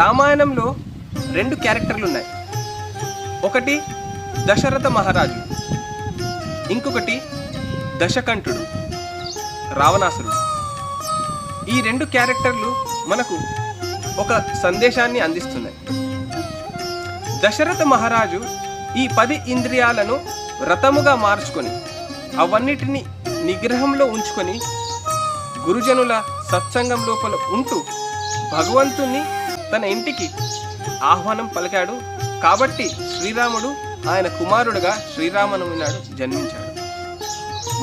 రామాయణంలో రెండు క్యారెక్టర్లు ఉన్నాయి. ఒకటి దశరథ మహారాజు ఇంకొకటి దశకంఠుడు రావణాసురుడు. ఈ రెండు క్యారెక్టర్లు మనకు ఒక సందేశాన్ని అందిస్తున్నాయి. దశరథ మహారాజు ఈ పది ఇంద్రియాలను రథముగా మార్చుకొని అవన్నిటిని నిగ్రహంలో ఉంచుకొని గురుజనుల సత్సంగం లోపల ఉంటూ భగవంతుణ్ణి తన ఇంటికి ఆహ్వానం పలికాడు. కాబట్టి శ్రీరాముడు ఆయన కుమారుడుగా శ్రీరామనవమి నాడు జన్మించాడు.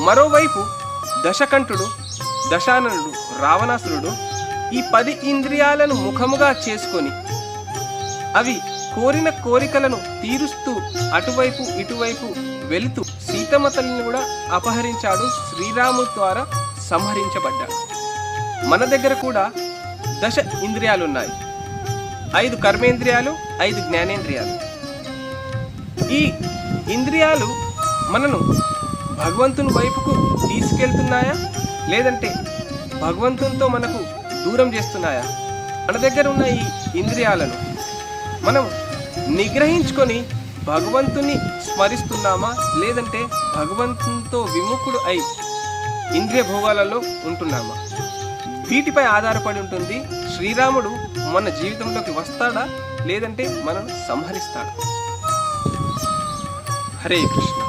మరోవైపు దశకంఠుడు దశాననుడు రావణాసురుడు ఈ పది ఇంద్రియాలను ముఖముగా చేసుకొని అవి కోరిన కోరికలను తీరుస్తూ అటువైపు ఇటువైపు వెళుతూ సీతమ్మ తల్లిని కూడా అపహరించాడు. శ్రీరాముడు ద్వారా సంహరించబడ్డాడు. మన దగ్గర కూడా దశ ఇంద్రియాలు ఉన్నాయి ఐదు కర్మేంద్రియాలు ఐదు జ్ఞానేంద్రియాలు. ఈ ఇంద్రియాలు మనను భగవంతుని వైపుకు తీసుకెళ్తున్నాయా? లేదంటే భగవంతునితో మనకు దూరం చేస్తున్నాయా? మన దగ్గర ఉన్న ఈ ఇంద్రియాలను మనం నిగ్రహించుకొని భగవంతుని స్మరిస్తున్నామా? లేదంటే భగవంతునితో విముఖుడు అయి ఇంద్రియ భోగాలలో ఉంటున్నామా? వీటిపై ఆధారపడి ఉంటుంది శ్రీరాముడు మన జీవితంలోకి వస్తాడా లేదంటే మనం సంహరిస్తాడా? హరే కృష్ణ.